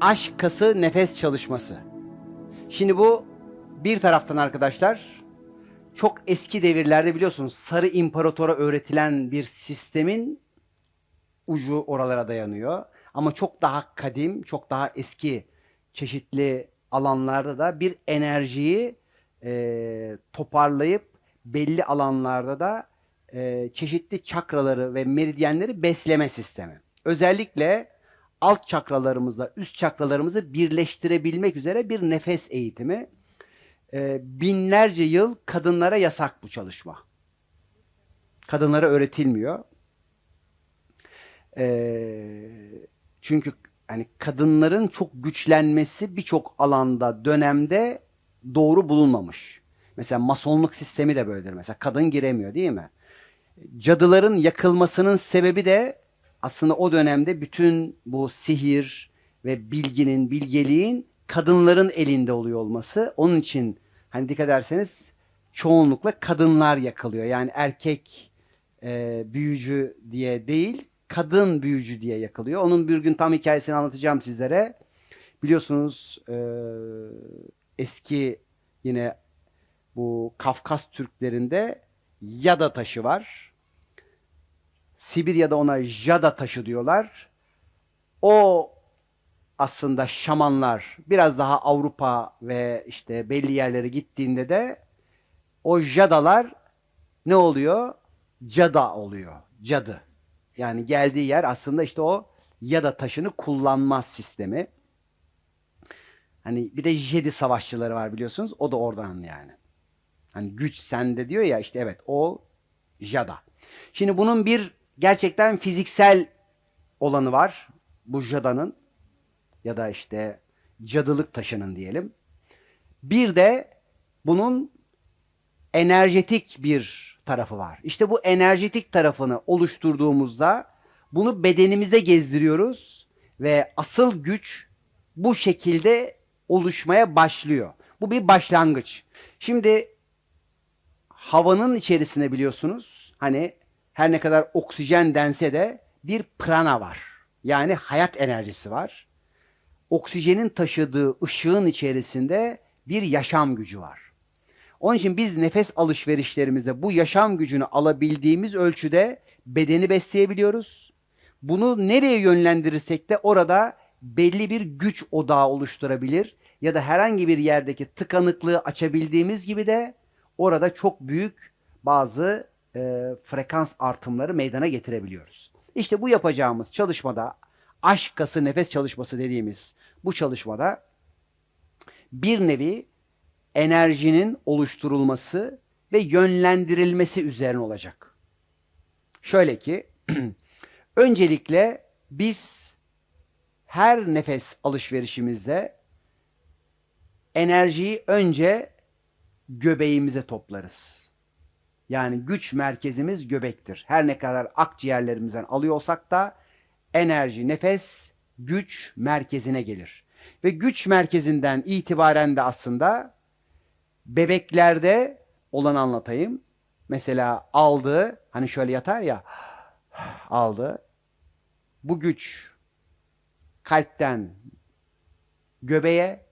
aşk kası nefes çalışması. Şimdi bu bir taraftan arkadaşlar çok eski devirlerde biliyorsunuz Sarı İmparator'a öğretilen bir sistemin ucu oralara dayanıyor. Ama çok daha kadim, çok daha eski çeşitli alanlarda da bir enerjiyi e, toparlayıp belli alanlarda da e, çeşitli çakraları ve meridyenleri besleme sistemi. Özellikle alt çakralarımızla üst çakralarımızı birleştirebilmek üzere bir nefes eğitimi. E, binlerce yıl kadınlara yasak bu çalışma. Kadınlara öğretilmiyor. Ee, çünkü hani kadınların çok güçlenmesi birçok alanda dönemde doğru bulunmamış. Mesela masonluk sistemi de böyledir. Mesela kadın giremiyor değil mi? Cadıların yakılmasının sebebi de aslında o dönemde bütün bu sihir ve bilginin, bilgeliğin kadınların elinde oluyor olması. Onun için hani dikkat ederseniz çoğunlukla kadınlar yakılıyor. Yani erkek e, büyücü diye değil, kadın büyücü diye yakılıyor. Onun bir gün tam hikayesini anlatacağım sizlere. Biliyorsunuz e, eski yine bu Kafkas Türklerinde yada taşı var. Sibirya'da ona jada taşı diyorlar. O aslında şamanlar biraz daha Avrupa ve işte belli yerlere gittiğinde de o jadalar ne oluyor? Cada oluyor. Cadı. Yani geldiği yer aslında işte o yada taşını kullanma sistemi. Hani bir de Jedi savaşçıları var biliyorsunuz. O da oradan yani. Hani güç sende diyor ya işte evet o Jada. Şimdi bunun bir gerçekten fiziksel olanı var. Bu Jada'nın ya da işte cadılık taşının diyelim. Bir de bunun enerjetik bir tarafı var. İşte bu enerjetik tarafını oluşturduğumuzda bunu bedenimize gezdiriyoruz ve asıl güç bu şekilde oluşmaya başlıyor. Bu bir başlangıç. Şimdi havanın içerisinde biliyorsunuz hani her ne kadar oksijen dense de bir prana var. Yani hayat enerjisi var. Oksijenin taşıdığı ışığın içerisinde bir yaşam gücü var. Onun için biz nefes alışverişlerimize bu yaşam gücünü alabildiğimiz ölçüde bedeni besleyebiliyoruz. Bunu nereye yönlendirirsek de orada belli bir güç odağı oluşturabilir ya da herhangi bir yerdeki tıkanıklığı açabildiğimiz gibi de orada çok büyük bazı e, frekans artımları meydana getirebiliyoruz. İşte bu yapacağımız çalışmada aşk kası nefes çalışması dediğimiz bu çalışmada bir nevi enerjinin oluşturulması ve yönlendirilmesi üzerine olacak. Şöyle ki öncelikle biz her nefes alışverişimizde enerjiyi önce göbeğimize toplarız. Yani güç merkezimiz göbektir. Her ne kadar akciğerlerimizden alıyorsak da enerji, nefes güç merkezine gelir. Ve güç merkezinden itibaren de aslında bebeklerde olanı anlatayım. Mesela aldı, hani şöyle yatar ya, aldı. Bu güç kalpten göbeğe,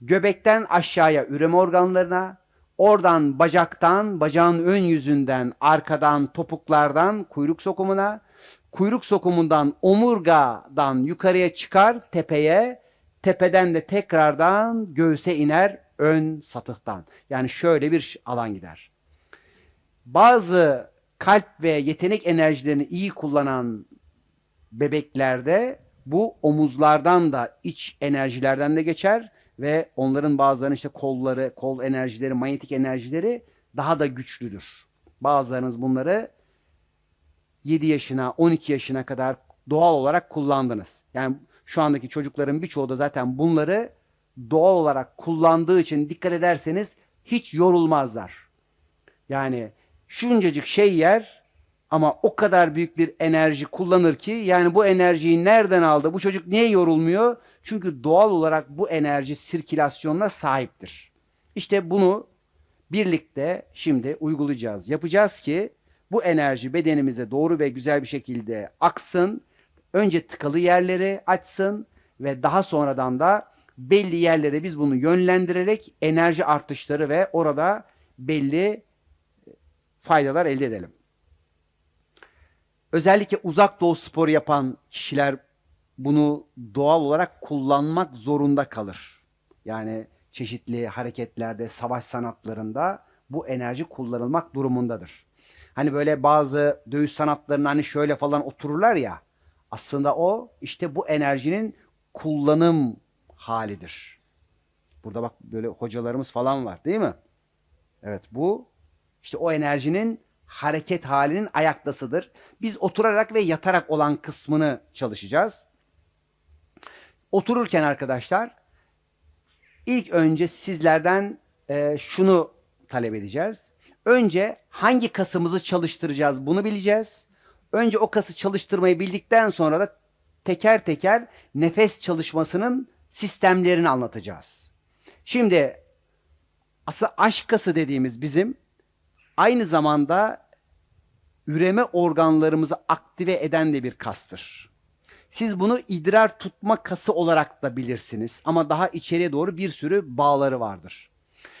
göbekten aşağıya üreme organlarına, oradan bacaktan, bacağın ön yüzünden, arkadan, topuklardan kuyruk sokumuna, kuyruk sokumundan omurgadan yukarıya çıkar tepeye, tepeden de tekrardan göğse iner ön satıhtan. Yani şöyle bir alan gider. Bazı kalp ve yetenek enerjilerini iyi kullanan bebeklerde bu omuzlardan da iç enerjilerden de geçer ve onların bazılarının işte kolları, kol enerjileri, manyetik enerjileri daha da güçlüdür. Bazılarınız bunları 7 yaşına, 12 yaşına kadar doğal olarak kullandınız. Yani şu andaki çocukların birçoğu da zaten bunları doğal olarak kullandığı için dikkat ederseniz hiç yorulmazlar. Yani şuncacık şey yer ama o kadar büyük bir enerji kullanır ki yani bu enerjiyi nereden aldı? Bu çocuk niye yorulmuyor? Çünkü doğal olarak bu enerji sirkülasyonuna sahiptir. İşte bunu birlikte şimdi uygulayacağız. Yapacağız ki bu enerji bedenimize doğru ve güzel bir şekilde aksın. Önce tıkalı yerleri açsın ve daha sonradan da belli yerlere biz bunu yönlendirerek enerji artışları ve orada belli faydalar elde edelim. Özellikle uzak doğu sporu yapan kişiler bunu doğal olarak kullanmak zorunda kalır. Yani çeşitli hareketlerde, savaş sanatlarında bu enerji kullanılmak durumundadır. Hani böyle bazı dövüş sanatlarında hani şöyle falan otururlar ya. Aslında o işte bu enerjinin kullanım halidir. Burada bak böyle hocalarımız falan var değil mi? Evet bu işte o enerjinin hareket halinin ayaktasıdır. Biz oturarak ve yatarak olan kısmını çalışacağız. Otururken arkadaşlar ilk önce sizlerden e, şunu talep edeceğiz. Önce hangi kasımızı çalıştıracağız bunu bileceğiz. Önce o kası çalıştırmayı bildikten sonra da teker teker nefes çalışmasının sistemlerini anlatacağız. Şimdi aslında aşk kası dediğimiz bizim aynı zamanda üreme organlarımızı aktive eden de bir kastır. Siz bunu idrar tutma kası olarak da bilirsiniz ama daha içeriye doğru bir sürü bağları vardır.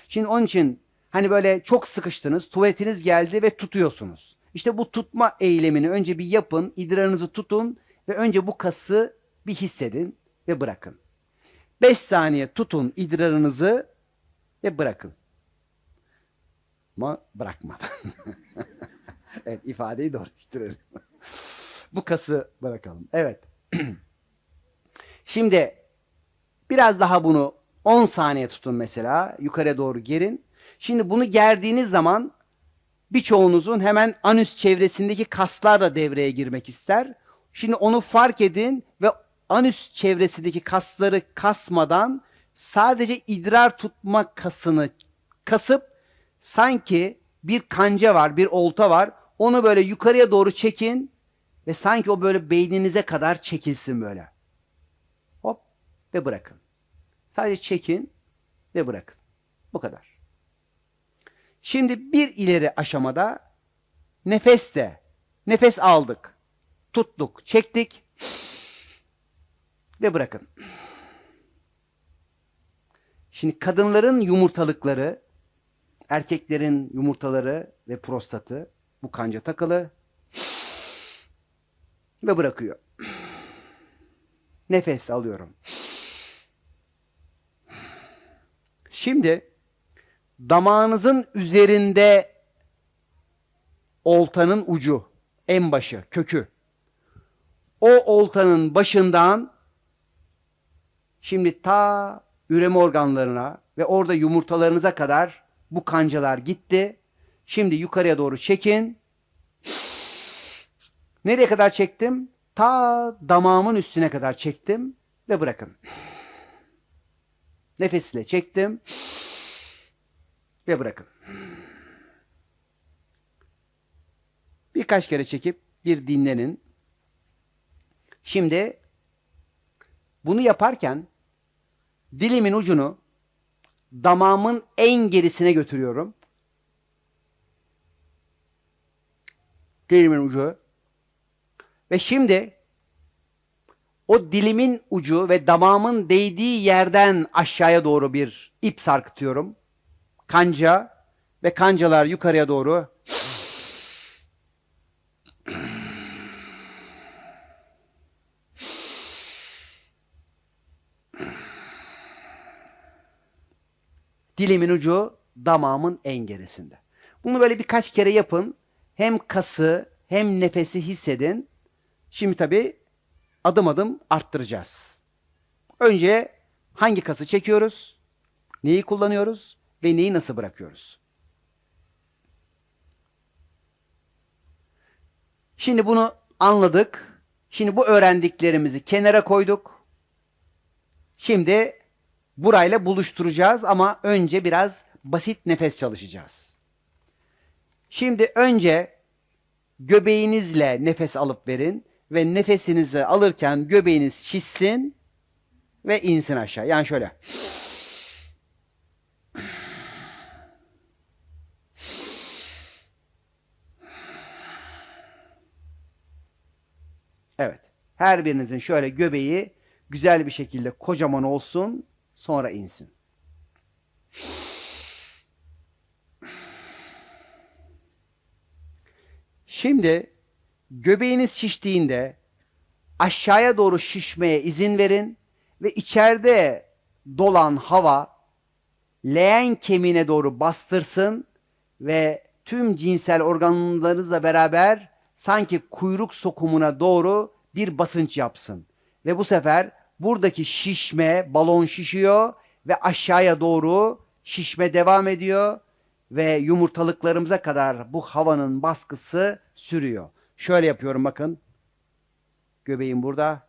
Şimdi onun için hani böyle çok sıkıştınız, tuvaletiniz geldi ve tutuyorsunuz. İşte bu tutma eylemini önce bir yapın, idrarınızı tutun ve önce bu kası bir hissedin ve bırakın. 5 saniye tutun idrarınızı ve bırakın. Ama bırakma. evet ifadeyi doğru bitirelim. bu kası bırakalım. Evet. Şimdi biraz daha bunu 10 saniye tutun mesela. Yukarıya doğru gerin. Şimdi bunu gerdiğiniz zaman birçoğunuzun hemen anüs çevresindeki kaslar da devreye girmek ister. Şimdi onu fark edin ve anüs çevresindeki kasları kasmadan sadece idrar tutma kasını kasıp sanki bir kanca var, bir olta var. Onu böyle yukarıya doğru çekin ve sanki o böyle beyninize kadar çekilsin böyle. Hop ve bırakın. Sadece çekin ve bırakın. Bu kadar. Şimdi bir ileri aşamada nefes de nefes aldık, tuttuk, çektik ve bırakın. Şimdi kadınların yumurtalıkları, erkeklerin yumurtaları ve prostatı bu kanca takılı ve bırakıyor. Nefes alıyorum. Şimdi damağınızın üzerinde oltanın ucu, en başı, kökü. O oltanın başından şimdi ta üreme organlarına ve orada yumurtalarınıza kadar bu kancalar gitti. Şimdi yukarıya doğru çekin. Nereye kadar çektim? Ta damağımın üstüne kadar çektim ve bırakın. Nefesle çektim ve bırakın. Birkaç kere çekip bir dinlenin. Şimdi bunu yaparken dilimin ucunu damağımın en gerisine götürüyorum. Dilimin ucu. Ve şimdi o dilimin ucu ve damağımın değdiği yerden aşağıya doğru bir ip sarkıtıyorum. Kanca ve kancalar yukarıya doğru Dilimin ucu damağımın en gerisinde. Bunu böyle birkaç kere yapın. Hem kası hem nefesi hissedin. Şimdi tabii adım adım arttıracağız. Önce hangi kası çekiyoruz? Neyi kullanıyoruz? Ve neyi nasıl bırakıyoruz? Şimdi bunu anladık. Şimdi bu öğrendiklerimizi kenara koyduk. Şimdi burayla buluşturacağız ama önce biraz basit nefes çalışacağız. Şimdi önce göbeğinizle nefes alıp verin ve nefesinizi alırken göbeğiniz şişsin ve insin aşağı. Yani şöyle. Evet. Her birinizin şöyle göbeği güzel bir şekilde kocaman olsun, sonra insin. Şimdi göbeğiniz şiştiğinde aşağıya doğru şişmeye izin verin ve içeride dolan hava leğen kemiğine doğru bastırsın ve tüm cinsel organlarınızla beraber sanki kuyruk sokumuna doğru bir basınç yapsın. Ve bu sefer buradaki şişme balon şişiyor ve aşağıya doğru şişme devam ediyor ve yumurtalıklarımıza kadar bu havanın baskısı sürüyor. Şöyle yapıyorum bakın. Göbeğim burada.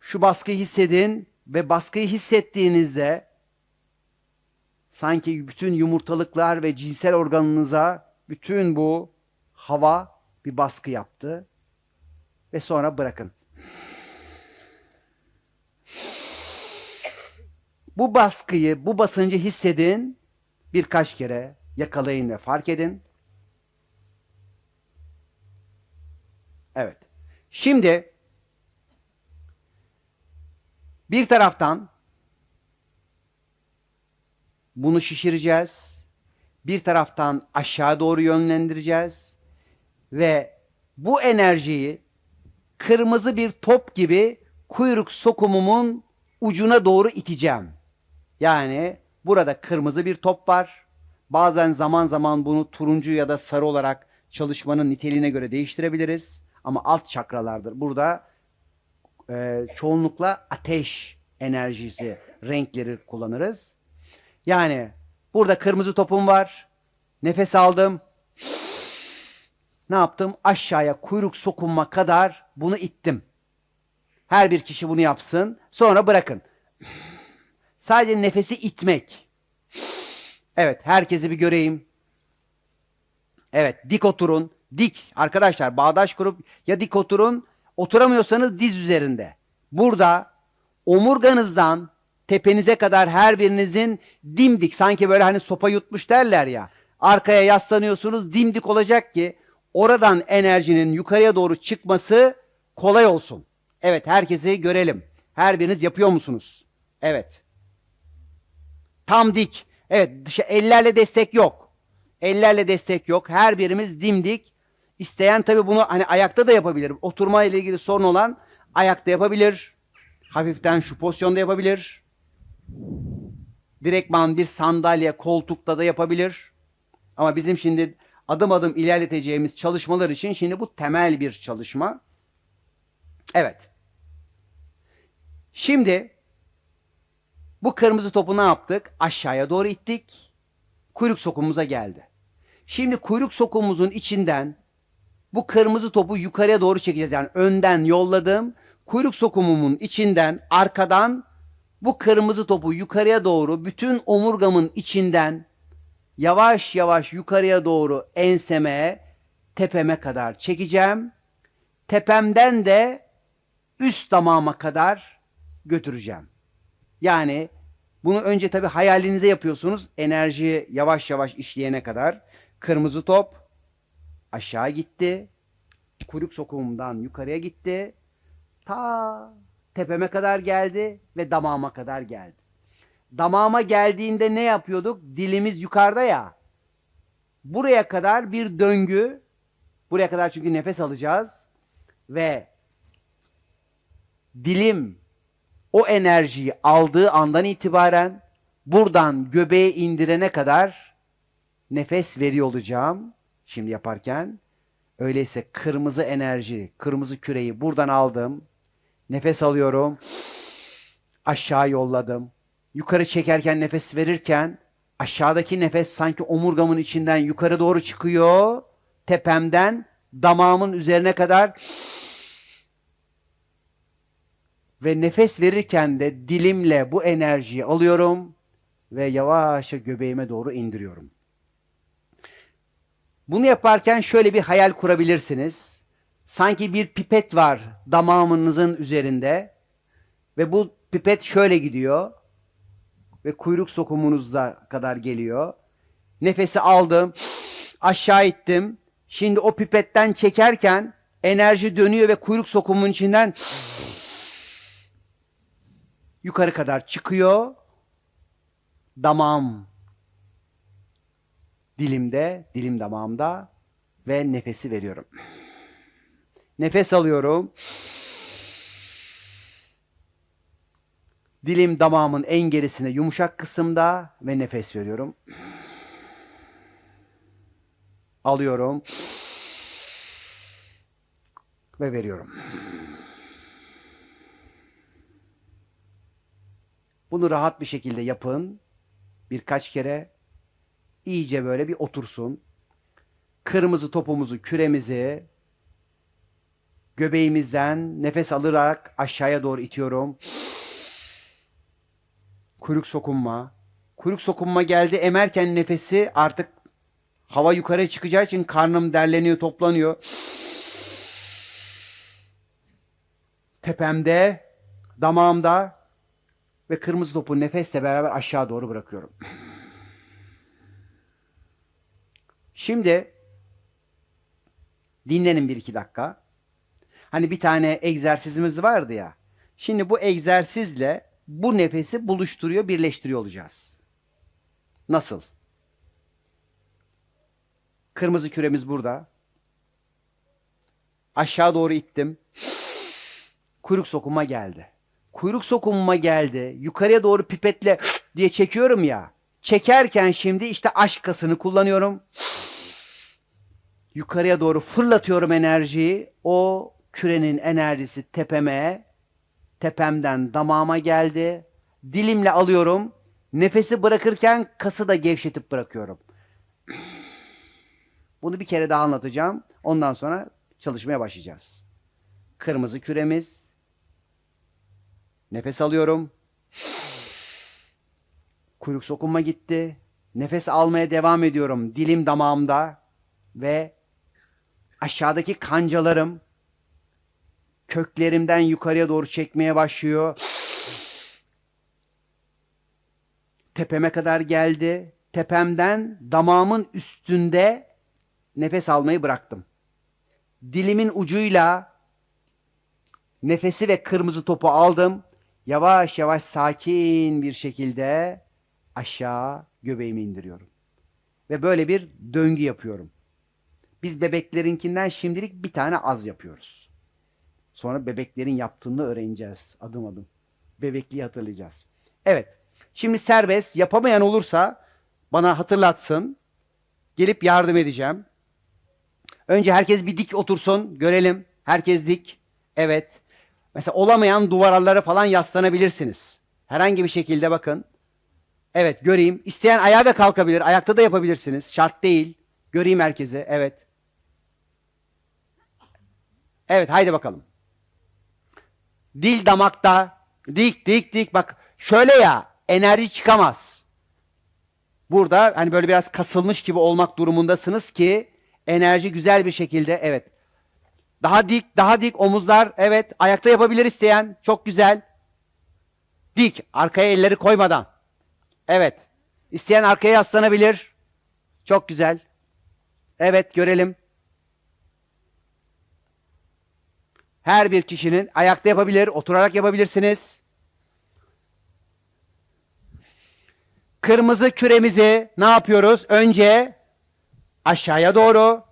Şu baskıyı hissedin ve baskıyı hissettiğinizde sanki bütün yumurtalıklar ve cinsel organınıza bütün bu hava bir baskı yaptı ve sonra bırakın. Bu baskıyı, bu basıncı hissedin. Birkaç kere yakalayın ve fark edin. Evet. Şimdi bir taraftan bunu şişireceğiz. Bir taraftan aşağı doğru yönlendireceğiz. Ve bu enerjiyi kırmızı bir top gibi kuyruk sokumumun ucuna doğru iteceğim. Yani burada kırmızı bir top var. Bazen zaman zaman bunu turuncu ya da sarı olarak çalışmanın niteliğine göre değiştirebiliriz. Ama alt çakralardır. Burada e, çoğunlukla ateş enerjisi renkleri kullanırız. Yani burada kırmızı topum var. Nefes aldım. Ne yaptım? Aşağıya kuyruk sokunma kadar bunu ittim. Her bir kişi bunu yapsın. Sonra bırakın. Sadece nefesi itmek. Evet, herkesi bir göreyim. Evet, dik oturun. Dik. Arkadaşlar bağdaş kurup ya dik oturun. Oturamıyorsanız diz üzerinde. Burada omurganızdan tepenize kadar her birinizin dimdik sanki böyle hani sopa yutmuş derler ya. Arkaya yaslanıyorsunuz dimdik olacak ki oradan enerjinin yukarıya doğru çıkması kolay olsun. Evet herkesi görelim. Her biriniz yapıyor musunuz? Evet. Tam dik. Evet dışa, ellerle destek yok. Ellerle destek yok. Her birimiz dimdik. İsteyen tabi bunu hani ayakta da yapabilir. Oturma ile ilgili sorun olan ayakta yapabilir. Hafiften şu pozisyonda yapabilir. Direktman bir sandalye, koltukta da yapabilir. Ama bizim şimdi adım adım ilerleteceğimiz çalışmalar için şimdi bu temel bir çalışma. Evet. Şimdi bu kırmızı topu ne yaptık? Aşağıya doğru ittik. Kuyruk sokumumuza geldi. Şimdi kuyruk sokumumuzun içinden bu kırmızı topu yukarıya doğru çekeceğiz. Yani önden yolladım. Kuyruk sokumumun içinden arkadan bu kırmızı topu yukarıya doğru bütün omurgamın içinden yavaş yavaş yukarıya doğru enseme, tepeme kadar çekeceğim. Tepemden de üst damağıma kadar götüreceğim. Yani bunu önce tabii hayalinize yapıyorsunuz. Enerji yavaş yavaş işleyene kadar. Kırmızı top aşağı gitti. Kuyruk sokumumdan yukarıya gitti. Ta tepeme kadar geldi ve damağıma kadar geldi. Damağıma geldiğinde ne yapıyorduk? Dilimiz yukarıda ya. Buraya kadar bir döngü. Buraya kadar çünkü nefes alacağız. Ve dilim o enerjiyi aldığı andan itibaren buradan göbeğe indirene kadar nefes veriyor olacağım. Şimdi yaparken. Öyleyse kırmızı enerji, kırmızı küreyi buradan aldım. Nefes alıyorum. Aşağı yolladım. Yukarı çekerken nefes verirken aşağıdaki nefes sanki omurgamın içinden yukarı doğru çıkıyor. Tepemden damağımın üzerine kadar ve nefes verirken de dilimle bu enerjiyi alıyorum ve yavaşça göbeğime doğru indiriyorum. Bunu yaparken şöyle bir hayal kurabilirsiniz. Sanki bir pipet var damağınızın üzerinde ve bu pipet şöyle gidiyor ve kuyruk sokumunuza kadar geliyor. Nefesi aldım, aşağı ittim. Şimdi o pipetten çekerken enerji dönüyor ve kuyruk sokumunun içinden yukarı kadar çıkıyor. Damağım dilimde, dilim damağımda ve nefesi veriyorum. Nefes alıyorum. Dilim damağımın en gerisinde yumuşak kısımda ve nefes veriyorum. Alıyorum. Ve veriyorum. Bunu rahat bir şekilde yapın. Birkaç kere iyice böyle bir otursun. Kırmızı topumuzu, küremizi göbeğimizden nefes alarak aşağıya doğru itiyorum. Kuyruk sokunma. Kuyruk sokunma geldi. Emerken nefesi artık hava yukarı çıkacağı için karnım derleniyor, toplanıyor. Tepemde, damağımda ve kırmızı topu nefesle beraber aşağı doğru bırakıyorum. Şimdi dinlenin bir iki dakika. Hani bir tane egzersizimiz vardı ya. Şimdi bu egzersizle bu nefesi buluşturuyor, birleştiriyor olacağız. Nasıl? Kırmızı küremiz burada. Aşağı doğru ittim. Kuyruk sokuma geldi. Kuyruk sokumuma geldi. Yukarıya doğru pipetle diye çekiyorum ya. Çekerken şimdi işte aşk kasını kullanıyorum. Yukarıya doğru fırlatıyorum enerjiyi. O kürenin enerjisi tepeme, tepemden damağıma geldi. Dilimle alıyorum. Nefesi bırakırken kası da gevşetip bırakıyorum. Bunu bir kere daha anlatacağım. Ondan sonra çalışmaya başlayacağız. Kırmızı küremiz. Nefes alıyorum. Kuyruk sokunma gitti. Nefes almaya devam ediyorum. Dilim damağımda ve aşağıdaki kancalarım köklerimden yukarıya doğru çekmeye başlıyor. Tepeme kadar geldi. Tepemden damağımın üstünde nefes almayı bıraktım. Dilimin ucuyla nefesi ve kırmızı topu aldım. Yavaş yavaş sakin bir şekilde aşağı göbeğimi indiriyorum. Ve böyle bir döngü yapıyorum. Biz bebeklerinkinden şimdilik bir tane az yapıyoruz. Sonra bebeklerin yaptığını öğreneceğiz adım adım. Bebekliği hatırlayacağız. Evet. Şimdi serbest. Yapamayan olursa bana hatırlatsın. Gelip yardım edeceğim. Önce herkes bir dik otursun. Görelim. Herkes dik. Evet. Mesela olamayan duvarlara falan yaslanabilirsiniz. Herhangi bir şekilde bakın. Evet göreyim. İsteyen ayağa da kalkabilir. Ayakta da yapabilirsiniz. Şart değil. Göreyim herkesi. Evet. Evet haydi bakalım. Dil damakta. Dik dik dik. Bak şöyle ya enerji çıkamaz. Burada hani böyle biraz kasılmış gibi olmak durumundasınız ki enerji güzel bir şekilde evet. Daha dik, daha dik omuzlar. Evet, ayakta yapabilir isteyen. Çok güzel. Dik, arkaya elleri koymadan. Evet. İsteyen arkaya yaslanabilir. Çok güzel. Evet, görelim. Her bir kişinin ayakta yapabilir, oturarak yapabilirsiniz. Kırmızı küremizi ne yapıyoruz? Önce aşağıya doğru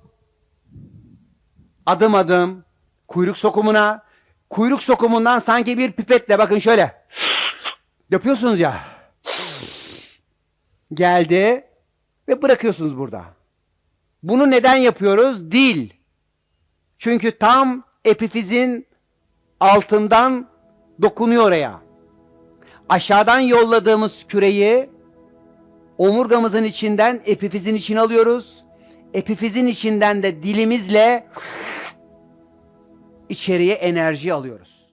adım adım kuyruk sokumuna kuyruk sokumundan sanki bir pipetle bakın şöyle yapıyorsunuz ya geldi ve bırakıyorsunuz burada. Bunu neden yapıyoruz? Dil. Çünkü tam epifizin altından dokunuyor oraya. Aşağıdan yolladığımız küreyi omurgamızın içinden epifizin içine alıyoruz. Epifizin içinden de dilimizle içeriye enerji alıyoruz.